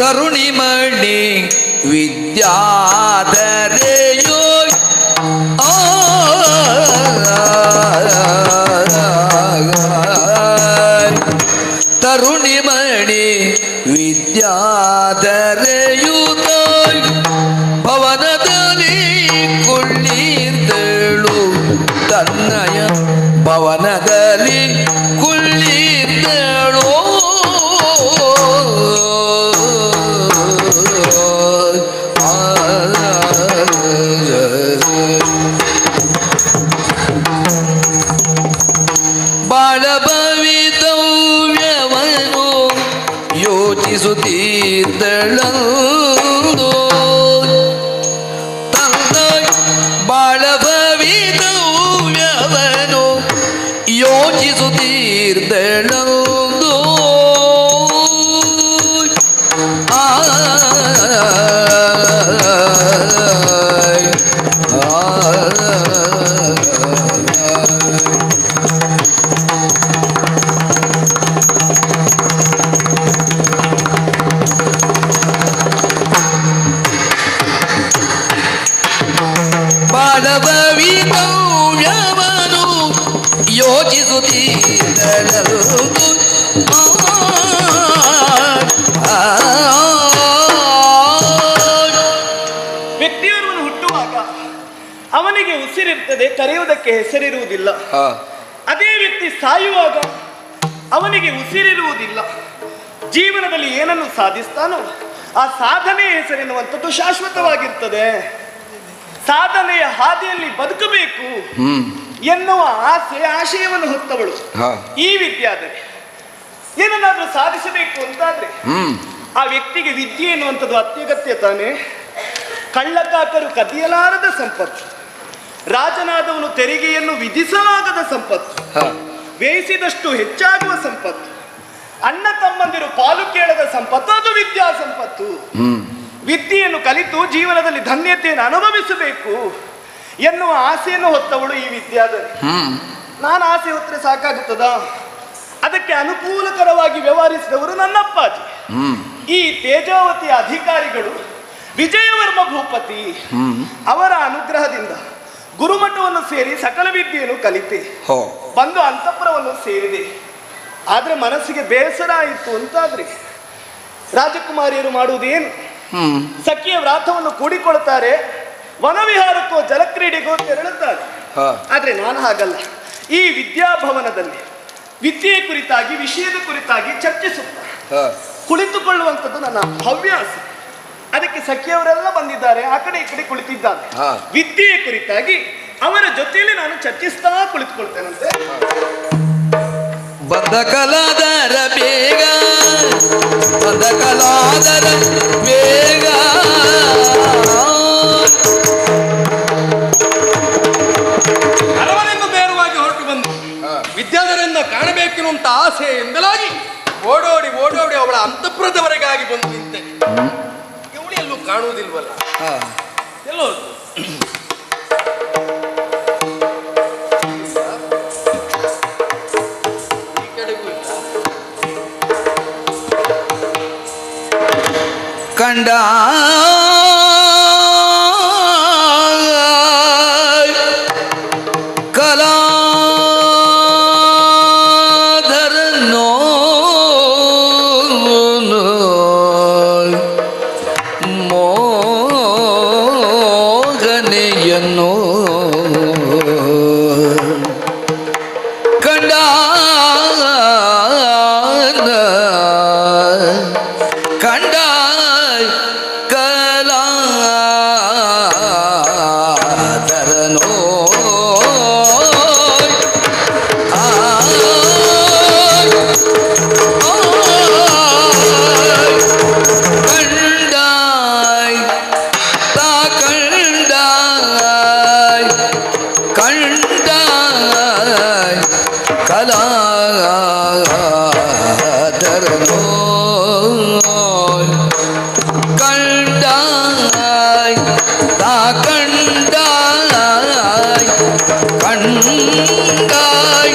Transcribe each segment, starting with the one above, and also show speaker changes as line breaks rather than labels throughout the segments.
ತರುಣಿಮಣಿ ಮಣಿ ಆ The love. ಯೋಚಿಸುತ್ತಿದ್ದಳು
ವ್ಯಕ್ತಿಯೋರ್ವನು ಹುಟ್ಟುವಾಗ ಅವನಿಗೆ ಉಸಿರಿರ್ತದೆ ಕರೆಯುವುದಕ್ಕೆ ಹೆಸರಿರುವುದಿಲ್ಲ ಅದೇ ವ್ಯಕ್ತಿ ಸಾಯುವಾಗ ಅವನಿಗೆ ಉಸಿರಿರುವುದಿಲ್ಲ ಜೀವನದಲ್ಲಿ ಏನನ್ನು ಸಾಧಿಸ್ತಾನೋ ಆ ಸಾಧನೆ ಹೆಸರೆನ್ನುವಂಥದ್ದು ಶಾಶ್ವತವಾಗಿರ್ತದೆ ಸಾಧನೆಯ ಹಾದಿಯಲ್ಲಿ ಬದುಕಬೇಕು ಎನ್ನುವ ಆಸೆ ಆಶಯವನ್ನು ಹೊತ್ತವಳು. ಈ ಆದರೆ ಏನನ್ನಾದ್ರೂ ಸಾಧಿಸಬೇಕು ಅಂತಾದ್ರೆ ಆ ವ್ಯಕ್ತಿಗೆ ವಿದ್ಯೆ ಎನ್ನುವಂಥದ್ದು ಅತ್ಯಗತ್ಯ ತಾನೆ. ಕಳ್ಳಕಾಕರು ಕದಿಯಲಾರದ ಸಂಪತ್ತು. ರಾಜನಾದವನು ತೆರಿಗೆಯನ್ನು ವಿಧಿಸಲಾಗದ ಸಂಪತ್ತು.
ವ್ಯಯಿಸಿದಷ್ಟು
ಬೇಯಿಸಿದಷ್ಟು ಹೆಚ್ಚಾಗುವ ಸಂಪತ್ತು. ಅಣ್ಣ ತಮ್ಮಂದಿರು ಪಾಲು ಕೇಳದ ಸಂಪತ್ತು ಅದು ವಿದ್ಯಾ ಸಂಪತ್ತು. ವಿದ್ಯೆಯನ್ನು ಕಲಿತು ಜೀವನದಲ್ಲಿ ಧನ್ಯತೆಯನ್ನು ಅನುಭವಿಸಬೇಕು. ಎನ್ನುವ ಆಸೆಯನ್ನು ಹೊತ್ತವಳು ಈ ವಿದ್ಯಾಧರಿ. ನಾನು ಆಸೆ ಹೊತ್ತರೆ ಸಾಕಾಗುತ್ತದ? ಅದಕ್ಕೆ ಅನುಕೂಲಕರವಾಗಿ ವ್ಯವಹರಿಸಿದವರು ನನ್ನಪ್ಪಾಜಿ ಈ ತೇಜಾವತಿಯ ಅಧಿಕಾರಿಗಳು ವಿಜಯವರ್ಮ ಭೂಪತಿ ಅವರ ಅನುಗ್ರಹದಿಂದ ಗುರುಮಠವನ್ನು ಸೇರಿ ಸಕಲ ವಿದ್ಯೆಯನ್ನು ಕಲಿತೆ. ಬಂದು ಅಂತಃಪುರವನ್ನು ಸೇರಿದೆ. ಆದ್ರೆ ಮನಸ್ಸಿಗೆ ಬೇಸರ ಆಯಿತು ಅಂತಾದ್ರೆ ರಾಜಕುಮಾರಿಯರು ಮಾಡುವುದೇನು? ಸಖಿಯ ವ್ರಾತವನ್ನು ಕೂಡಿಕೊಳ್ತಾರೆ. ವನವಿಹಾರಕ್ಕೋ ಜಲಕ್ರೀಡೆಗೋ ತೆರಳುತ್ತಾರೆ.
ಹಾ.
ಆದ್ರೆ ನಾನು ಹಾಗಲ್ಲ. ಈ ವಿದ್ಯಾಭವನದಲ್ಲಿ ವಿದ್ಯೆಯ ಕುರಿತಾಗಿ ವಿಷಯದ ಕುರಿತಾಗಿ ಚರ್ಚಿಸುತ್ತ ಕುಳಿತುಕೊಳ್ಳುವಂಥದ್ದು ನನ್ನ ಹವ್ಯಾಸ ಅದಕ್ಕೆ ಸಖಿಯವರೆಲ್ಲ ಬಂದಿದ್ದಾರೆ ಆ ಕಡೆ ಈ ಕಡೆ ಕುಳಿತಿದ್ದಾರೆ. ವಿದ್ಯೆಯ ಕುರಿತಾಗಿ ಅವರ ಜೊತೆಯಲ್ಲಿ ನಾನು ಚರ್ಚಿಸ್ತಾ ಕುಳಿತುಕೊಳ್ತೇನಂತೆ.
ಬದಕಲಾದರ ಬೇಗ ಬದಕಲಾದರ ಬೇಗ
ಆಸೆಯಿಂದಲಾಗಿ ಓಡೋಡಿ ಓಡೋಡಿ ಅವಳ ಅಂತಃಪುರದವರೆಗಾಗಿ ಬಂದು ನಿಂತೆ. ಇವಳು ಎಲ್ಲೂ ಕಾಣುವುದಿಲ್ವಲ್ಲ. ಎಲ್ಲೋ
ಕಂಡ பூங்காய்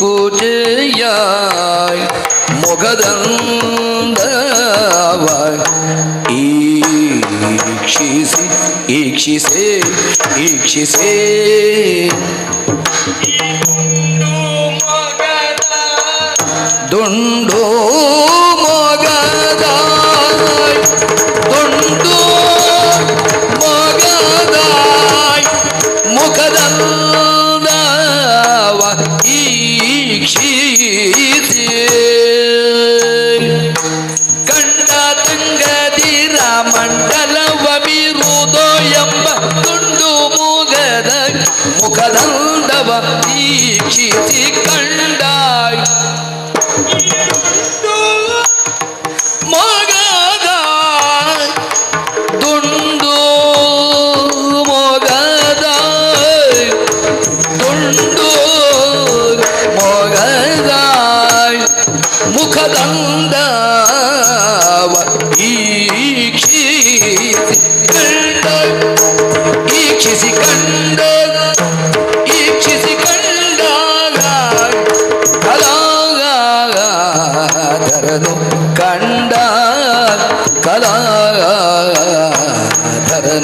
കുടിയായി മുഖദന്തവായി ഈക്ഷിസി ഈക്ഷിസേ ഈക്ഷിസേ Mukadandava Deep Chiti Kandai Yeah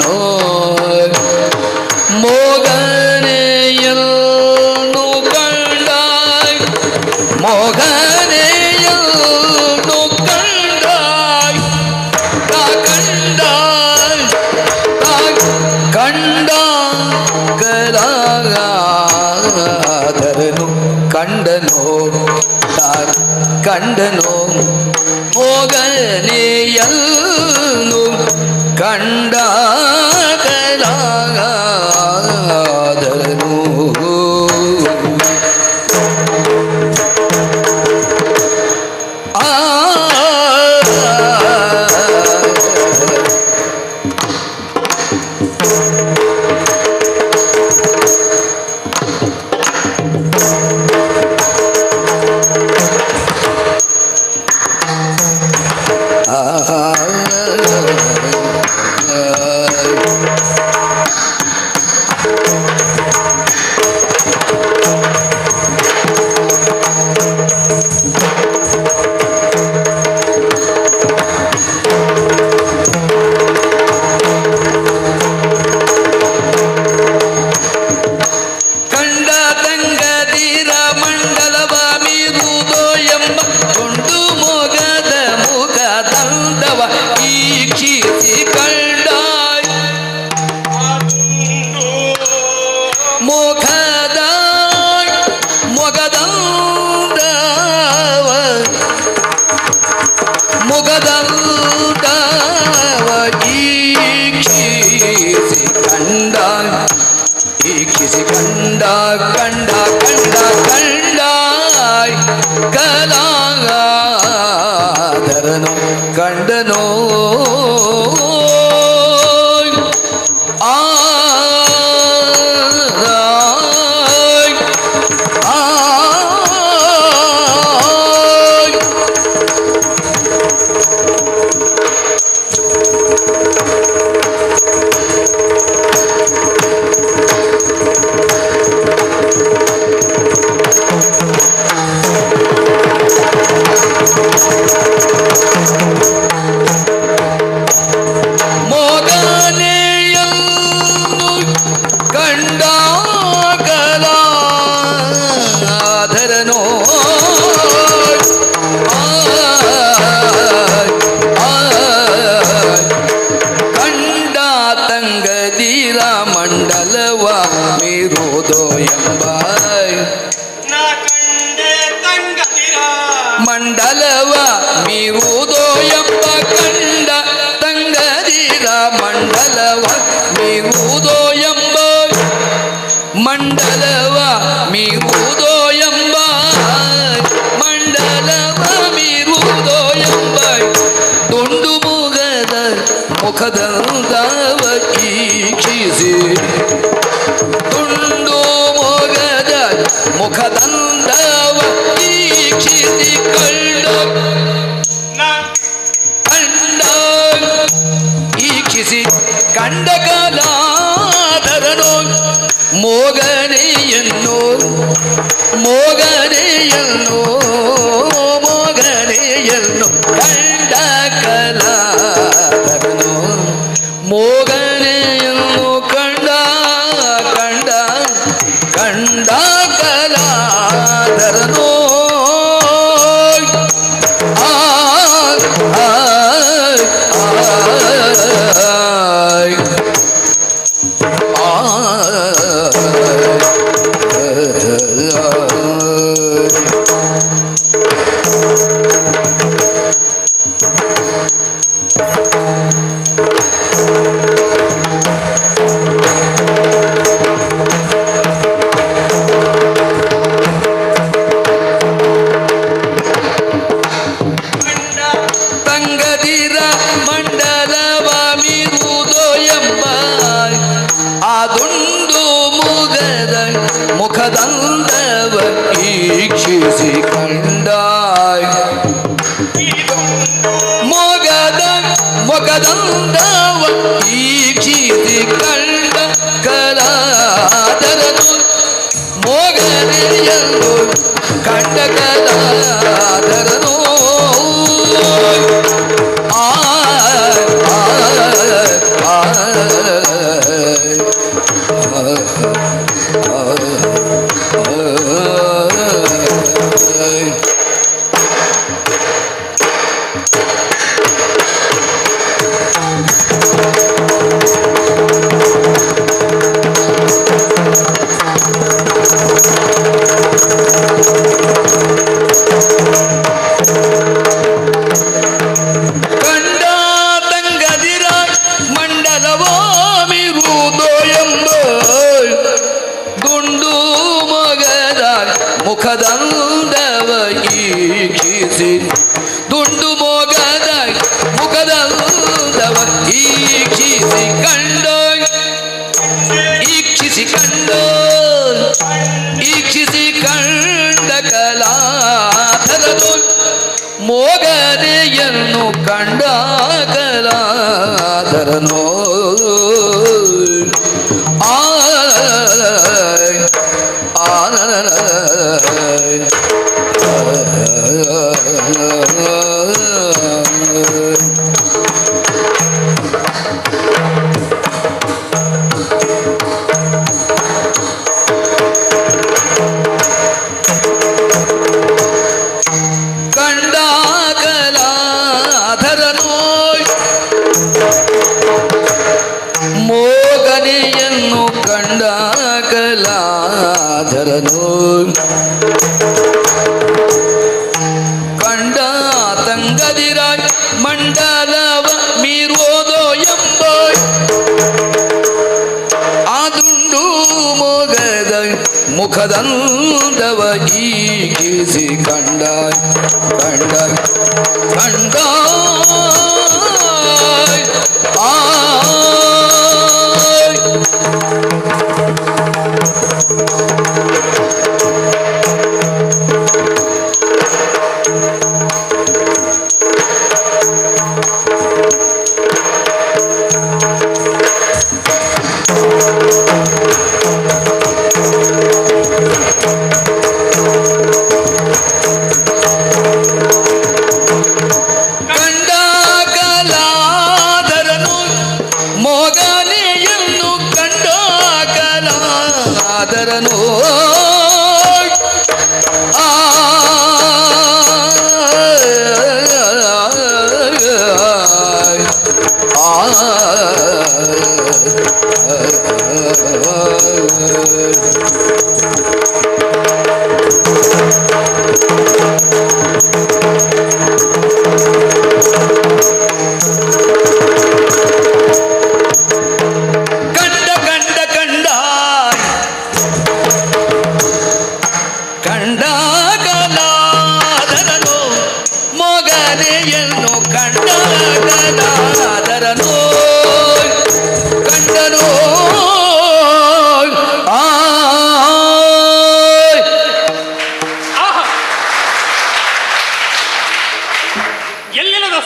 Oh. ಮೆರವಾಮಿ ರೋದೋಯಂಬ ಮಂಡಲವ ಮೀರುದೋಯಂಬ ಕಂಡ ತಂಗದಿರ ಮಂಡಲವ ಮೀರುದೋಯಂಬ ಮಂಡಲವ
ಮೀರುದೋ ಕಂಡ ಕಂಡಕಲಾದರನೋ ಮೋಗನೆಯನ್ನು ಮೋಗನೆಯನ್ನು O kadar
deve ikizin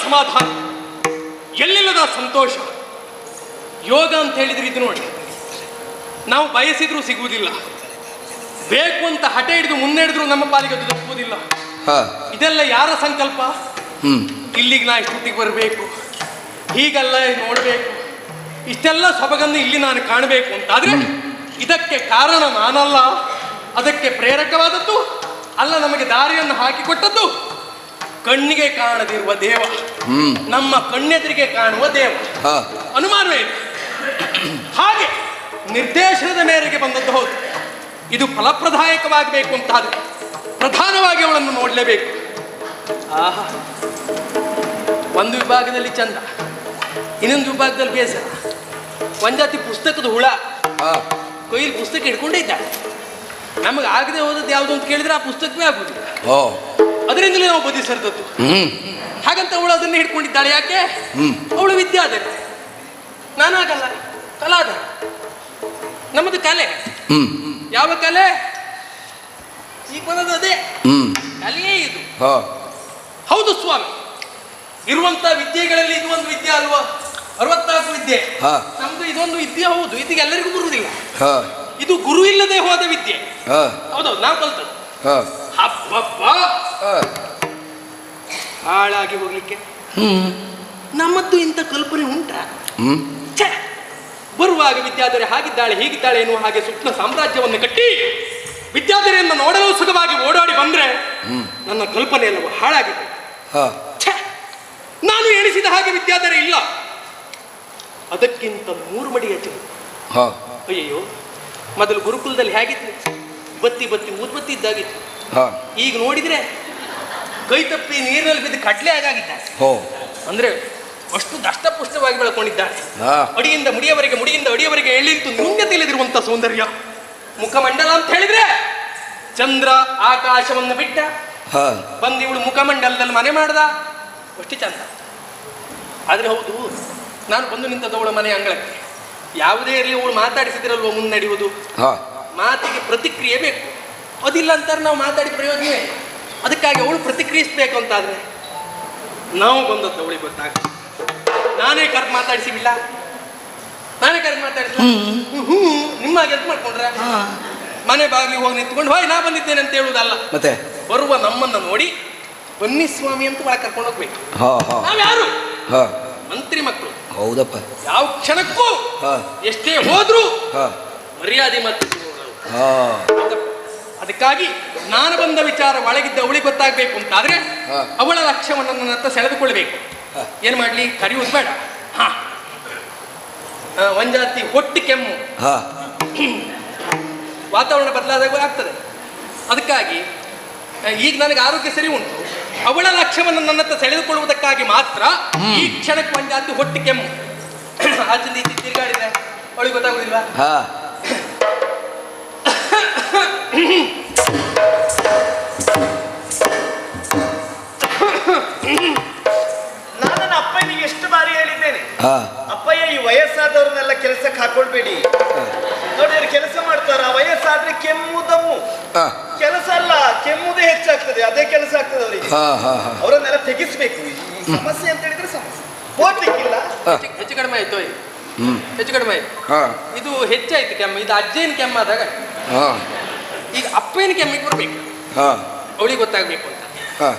ಸಮಾಧಾನ ಎಲ್ಲಿಲ್ಲದ ಸಂತೋಷ? ಯೋಗ ಅಂತ ಹೇಳಿದ್ರೆ ಇದು ನೋಡಿ. ನಾವು ಬಯಸಿದ್ರೂ ಸಿಗುವುದಿಲ್ಲ. ಬೇಕು ಅಂತ ಹಠ ಹಿಡಿದು ಮುನ್ನೆಡಿದ್ರು ನಮ್ಮ ಪಾಲಿಗೆ ಅದು ತಪ್ಪುವುದಿಲ್ಲ ಇದೆಲ್ಲ ಯಾರ ಸಂಕಲ್ಪ? ಇಲ್ಲಿಗೆ ನಾ ಇಷ್ಟೊತ್ತಿಗೆ ಬರಬೇಕು. ಹೀಗೆಲ್ಲ ನೋಡಬೇಕು. ಇಷ್ಟೆಲ್ಲ ಸೊಬಗನ್ನು ಇಲ್ಲಿ ನಾನು ಕಾಣಬೇಕು ಅಂತಾದ್ರೆ ಇದಕ್ಕೆ ಕಾರಣ ನಾನಲ್ಲ. ಅದಕ್ಕೆ ಪ್ರೇರಕವಾದದ್ದು ಅಲ್ಲ ನಮಗೆ ದಾರಿಯನ್ನು ಹಾಕಿಕೊಟ್ಟದ್ದು ಕಣ್ಣಿಗೆ ಕಾಣದಿರುವ ದೇವ. ನಮ್ಮ ಕಣ್ಣೆದುರಿಗೆ ಕಾಣುವ ದೇವ.
ಹಾ.
ಅನುಮಾನವೇ ಹಾಗೆ ನಿರ್ದೇಶನದ ಮೇರೆಗೆ ಬಂದದ್ದು ಹೌದು. ಇದು ಫಲಪ್ರದಾಯಕವಾಗಬೇಕು ಅಂತಾದ್ರೆ ಪ್ರಧಾನವಾಗಿ ಅವಳನ್ನು ನೋಡಲೇಬೇಕು. ಆಹಾ. ಒಂದು ವಿಭಾಗದಲ್ಲಿ ಚಂದ ಇನ್ನೊಂದು ವಿಭಾಗದಲ್ಲಿ ಬೇಸರ. ಒಂದಾತಿ ಪುಸ್ತಕದ ಹುಳ. ಕೊಯ್ಲಿ ಪುಸ್ತಕ ಇಟ್ಕೊಂಡೇ ಇದ್ದ ನಮಗೆ ಆಗದೆ ಹೋದದ್ದು ಯಾವುದು ಅಂತ ಕೇಳಿದ್ರೆ ಆ ಪುಸ್ತಕವೇ ಆಗುದಿಲ್ಲ. ಅದರಿಂದಲೇ ನಾವು ಬುದ್ಧಿ ಸರಿದದ್ದು. ಹಾಗಂತ ಅವಳು ಅದನ್ನೇ ಹಿಡ್ಕೊಂಡಿದ್ದಾಳೆ. ಯಾಕೆ. ಅವಳು ವಿದ್ಯಾಧರೆ. ನಾನಾಗಲ್ಲ. ಕಲಾದ ನಮ್ಮದು ಕಲೆ. ಯಾವ ಕಲೆ? ಈ ಪದದ ಅದೇ. ಕಲೆಯೇ ಇದು.
ಹಾ.
ಹೌದು ಸ್ವಾಮಿ. ಇರುವಂತ ವಿದ್ಯೆಗಳಲ್ಲಿ ಇದು ಒಂದು ವಿದ್ಯೆ ಅಲ್ವಾ? ಅರವತ್ನಾಲ್ಕು ವಿದ್ಯೆ.
ಹಾ.
ನಮ್ದು ಇದೊಂದು ವಿದ್ಯೆ ಹೌದು. ಇದಕ್ಕೆ ಎಲ್ಲರಿಗೂ ಬರುವುದಿಲ್ಲ
ಹಾ.
ಇದು ಗುರು ಇಲ್ಲದೆ ಹೋದ ವಿದ್ಯೆ.
ಹಾ.
ಹೌದೌದು ನಾವು ಕಲ್ತದ್ದು.
ಹಾ.
ಹಬ್ಬಬ್ಬ.
ಹಾ
ಹಾಳಾಗಿ ಹೋಗ್ಲಿಕ್ಕೆ.
ಹ್ಮ್.
ನಮ್ಮದ್ದು ಇಂಥ ಕಲ್ಪನೆ ಉಂಟಾ! ಬರುವಾಗ ವಿದ್ಯಾಧರೆ ಹಾಗಿದ್ದಾಳೆ ಹೀಗಿದ್ದಾಳೆ ಎನ್ನುವ ಹಾಗೆ ಸುತ್ತಲ ಸಾಮ್ರಾಜ್ಯವನ್ನು ಕಟ್ಟಿ ವಿದ್ಯಾಧರೆಯನ್ನು ನೋಡಲು ಸುಖವಾಗಿ ಓಡಾಡಿ ಬಂದ್ರೆ ನನ್ನ ಕಲ್ಪನೆ ಎಲ್ಲವೂ ಹಾಳಾಗಿದೆ! ನಾನು ಎಣಿಸಿದ ಹಾಗೆ ವಿದ್ಯಾಧರೆ ಇಲ್ಲ. ಅದಕ್ಕಿಂತ ಮೂರು ಮಡಿ ಹೆಚ್ಚು ಅಯ್ಯೋ ಮೊದಲು ಗುರುಕುಲದಲ್ಲಿ ಹೇಗಿತ್ತು? ಬತ್ತಿ ಬತ್ತಿ ಊದ್ಬತ್ತಿ ಇದ್ದಾಗಿತ್ತು. ಈಗ ನೋಡಿದ್ರೆ ಕೈ ತಪ್ಪಿ ನೀರಿನಲ್ಲಿ ಬಿದ್ದು ಕಟ್ಲೆ ಆಗಾಗಿದ್ದಾರೆ
ಹೋ.
ಅಂದ್ರೆ ಅಷ್ಟು ದಷ್ಟಪುಷ್ಟವಾಗಿ ಬೆಳ್ಕೊಂಡಿದ್ದಾರೆ ಅಡಿಯಿಂದ ಮುಡಿಯವರೆಗೆ ಮುಡಿಯಿಂದ ಅಡಿಯವರೆಗೆ ಎಳ್ಳಿಂತು ನುಂಗ ತಿಳಿದಿರುವಂತ ಸೌಂದರ್ಯ. ಮುಖಮಂಡಲ ಅಂತ ಹೇಳಿದ್ರೆ
ಚಂದ್ರ ಆಕಾಶವನ್ನು ಬಿಟ್ಟ. ಬಂದ ಇವಳು ಮುಖಮಂಡಲದಲ್ಲಿ ಮನೆ ಮಾಡ್ದ. ಅಷ್ಟು ಚಂದ. ಆದ್ರೆ ಹೌದು ನಾನು ಬಂದು ನಿಂತದವಳ ಮನೆ ಅಂಗಳಕ್ಕೆ. ಯಾವುದೇ ಇರಲಿ ಅವಳು ಮಾತಾಡಿಸಿದ್ರಲ್ವ ಮುನ್ನಡೆಯುವುದು? ಮಾತಿಗೆ ಪ್ರತಿಕ್ರಿಯೆ ಬೇಕು. ಅದಿಲ್ಲ ಅಂತಾರೆ ನಾವು ಮಾತಾಡಿ ಪ್ರಯೋಜನವೇ. ಅದಕ್ಕಾಗಿ ಅವಳು ಪ್ರತಿಕ್ರಿಯಿಸ್ಬೇಕು ಅಂತಾದ್ರೆ ನಾವು ಬಂದದ್ದು ಅವಳಿಗೆ ಗೊತ್ತಾಗ ನಾನೇ ಕರೆದು ಮಾತಾಡಿಸಿಲ್ಲ ನಾನೇ ಕರೆದು ಮಾತಾಡಿಸಿಲ್ಲ ಹ್ಞೂ ನಿಮ್ಮ ಹಾಗೆ ಎಂತ ಮಾಡ್ಕೊಂಡ್ರೆ? ಮನೆ ಬಾಗಿಲಿಗೆ ಹೋಗಿ ನಿಂತ್ಕೊಂಡು ಹೋಯ್ ನಾ ಬಂದಿದ್ದೇನೆ ಅಂತ ಹೇಳುವುದಲ್ಲ.
ಮತ್ತೆ?
ಬರುವ ನಮ್ಮನ್ನ ನೋಡಿ ಬನ್ನಿ ಸ್ವಾಮಿ ಅಂತ ಒಳಗೆ ಕರ್ಕೊಂಡು ಹೋಗ್ಬೇಕು. ನಾವ್ಯಾರು
ಹಾ.
ಮಂತ್ರಿ ಮಕ್ಕಳು.
ಹೌದಪ್ಪ.
ಯಾವ ಕ್ಷಣಕ್ಕೂ
ಹಾ.
ಎಷ್ಟೇ ಹೋದ್ರು
ಹಾ.
ಮರ್ಯಾದೆ ಮತ್ತೆ
ಹಾ.
ಅದಕ್ಕಾಗಿ ನಾನು ಬಂದ ವಿಚಾರ ಒಳಗಿದ್ದ ಅವಳಿಗೆ ಗೊತ್ತಾಗಬೇಕು ಅಂತಾದ್ರೆ. ಅವಳ ಲಕ್ಷ್ಯವನ್ನು ನನ್ನ ಹತ್ರ ಸೆಳೆದುಕೊಳ್ಬೇಕು ಏನು ಮಾಡ್ಲಿ? ಕರಿಯುವುದು ಬೇಡ. ಹಾ. ಒಂದು ಒಂಜಾತಿ ಹೊಟ್ಟು ಕೆಮ್ಮು. ವಾತಾವರಣ ಬದಲಾದಾಗ ಆಗ್ತದೆ. ಅದಕ್ಕಾಗಿ ಈಗ ನನಗೆ ಆರೋಗ್ಯ ಸರಿ ಉಂಟು. ಅವಳ ಲಕ್ಷ್ಯವನ್ನು ನನ್ನ ಹತ್ರ ಸೆಳೆದುಕೊಳ್ಳುವುದಕ್ಕಾಗಿ ಮಾತ್ರ ಈ ಕ್ಷಣಕ್ಕೆ ಒಂಜಾತಿ ಹೊಟ್ಟಿ ಕೆಮ್ಮು. ಈಚೆ ತಿರುಗಾಡಿದೆ. ಅವಳಿಗೆ ಗೊತ್ತಾಗೋದಿಲ್ವಾ?
ನಾನು ನನ್ನ ಅಪ್ಪನಿಗೆ ಎಷ್ಟು ಬಾರಿ ಹೇಳಿದ್ದೇನೆ
ಹಾ.
ಅಪ್ಪಯ್ಯ ಈ ವಯಸ್ಸಾದವ್ರನ್ನೆಲ್ಲ ಕೆಲಸಕ್ಕೆ ಹಾಕೊಳ್ಬೇಡಿ. ನೋಡಿ ಅವ್ರು ಕೆಲಸ ಮಾಡ್ತಾರ ವಯಸ್ಸಾದ್ರೆ ಕೆಮ್ಮು ದಮ್ಮು.
ಹಾ.
ಕೆಲಸ ಅಲ್ಲ ಕೆಮ್ಮುದೇ ಹೆಚ್ಚಾಗ್ತದೆ ಅದೇ ಕೆಲಸ ಆಗ್ತದೆ ಅವರಿಗೆ.
ಹಾ ಹಾ ಹಾ.
ಅವರನ್ನೆಲ್ಲ ತೆಗಿಸ್ಬೇಕು ಸಮಸ್ಯೆ ಅಂತ ಹೇಳಿದ್ರೆ ಸಮಸ್ಯೆ.
ಹೋಗ್ಲಿಕ್ಕಿಲ್ಲ.
ಹೆಚ್ಚು- ಕಡಿಮೆ ಆಯ್ತು ಹೆಚ್ಚು ಕಡಿಮೆ ಆಯ್ತು. ಇದು ಹೆಚ್ಚಾಯ್ತು ಕೆಮ್ಮ ಇದು ಅಜ್ಜೇನು ಕೆಮ್ಮಾದಾಗ
ಹಾ.
ಈಗ ಅಪ್ಪೇನ ಕೆಮ್ಮಿಗೆ ಬರ್ಬೇಕು.
ಹಾ.
ಅವಳಿಗೆ ಗೊತ್ತಾಗ್ಬೇಕು ಅಂತ.
ಹಾ.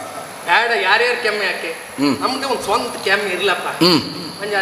ಬೇಡ ಯಾರ್ಯಾರು ಕೆಮ್ಮೆ ಯಾಕೆ?
ನಮ್ದು
ನಮ್ಗೆ ಒಂದು ಸ್ವಂತ ಕೆಮ್ಮೆ ಇರ್ಲಪ್ಪ. ಒಂದು